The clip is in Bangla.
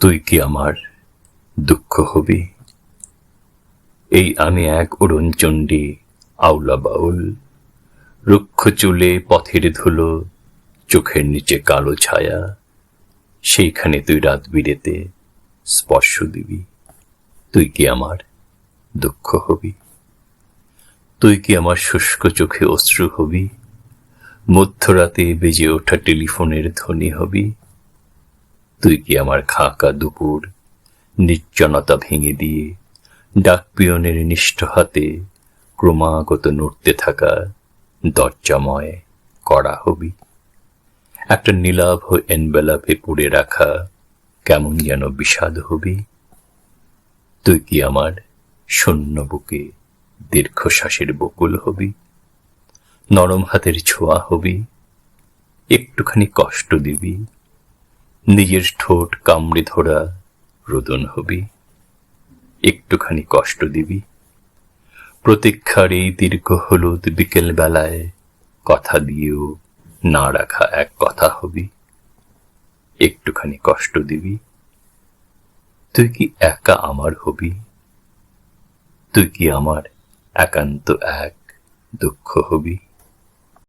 তুই কি আমার দুঃখ হবি? এই আমি এক উড়নচণ্ডী আউলা বাউল। রুক্ষ চুলে পথের ধুলো, চোখের নিচে কালো ছায়া, সেইখানে তুই রাত বিরেতে স্পর্শ দিবি। তুই কি আমার দুঃখ হবি? তুই কি আমার শুষ্ক চোখে অশ্রু হবি? মধ্যরাতে বেজে ওঠা টেলিফোনের ধ্বনি হবি? তুই কি আমার খাঁকা দুপুর নির্জনতা ভেঙে দিয়ে ডাকপিয়নের নিষ্ঠ হাতে ক্রমাগত নড়তে থাকা দরজাময় করা হবি? একটা নীলাভ এনবেলাপে পুড়ে রাখা কেমন যেন বিষাদ হবি? তুই কি আমার শূন্য বুকে দীর্ঘশ্বাসের বকুল হবি? নরম হাতের ছোঁয়া হবি? একটুখানি কষ্ট দিবি? নিজের ঠোঁট কামড়ে ধরা রোদন হবি, একটুখানি কষ্ট দিবি। প্রতীক্ষার এই দীর্ঘ হলুদ বিকেল বেলায় কথা দিয়েও না রাখা এক কথা হবি, একটুখানি কষ্ট দিবি। তুই কি একা আমার হবি? তুই কি আমার একান্ত এক দুঃখ হবি?